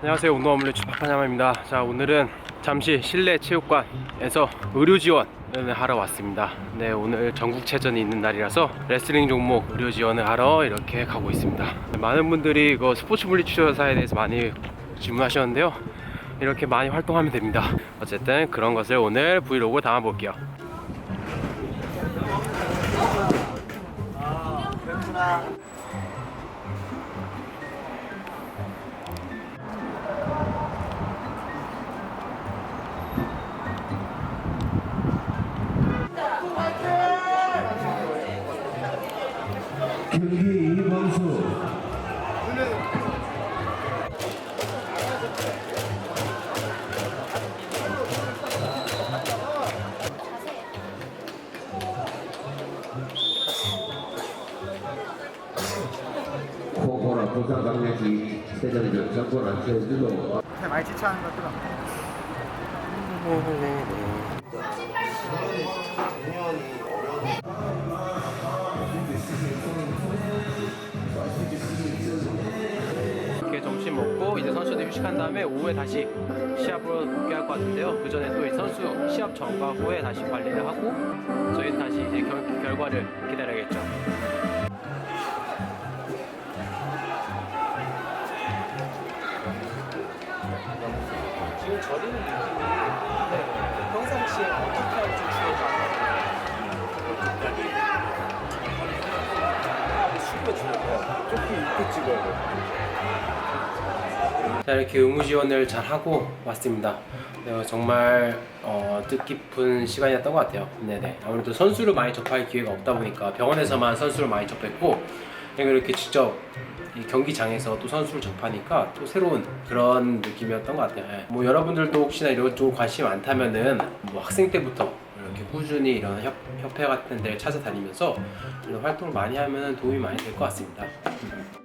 안녕하세요. 운동업무를 주파파냐마입니다. 자 오늘은 잠시 실내 체육관에서 의료 지원을 하러 왔습니다. 네 오늘 전국체전이 있는 날이라서 레슬링 종목 의료 지원을 하러 이렇게 가고 있습니다. 많은 분들이 이거 스포츠 물리치료사에 대해서 많이 질문하셨는데요. 이렇게 많이 활동하면 됩니다. 어쨌든 그런 것을 오늘 브이로그 담아 볼게요 경기 이범수 코코나 부산 강력시 세정전 정권한 제주도. 많이 지쳐하는 것들은 이 이제 선수들 휴식한 다음에 오후에 다시 시합으로 복귀할 것 같은데요. 그 전에 또 이 선수 시합 전과 후에 다시 관리를 하고 저희는 다시 이제 결, 결과를 기다려야겠죠. 지금 저리는 느낌이 평상시에 어떻게 할지 주로 자 이렇게 의무 지원을 잘 하고 왔습니다. 네, 정말 어, 뜻깊은 시간이었던 것 같아요. 네네. 아무래도 선수를 많이 접할 기회가 없다 보니까 병원에서만 선수를 많이 접했고 그리고 이렇게 직접 이 경기장에서 또 선수를 접하니까 또 새로운 그런 느낌이었던 것 같아요. 예. 뭐 여러분들도 혹시나 이런 쪽 관심 많다면은 뭐 학생 때부터 이렇게 꾸준히 이런 협, 협회 같은 데를 찾아다니면서 이런 활동을 많이 하면 도움이 많이 될 것 같습니다. 음.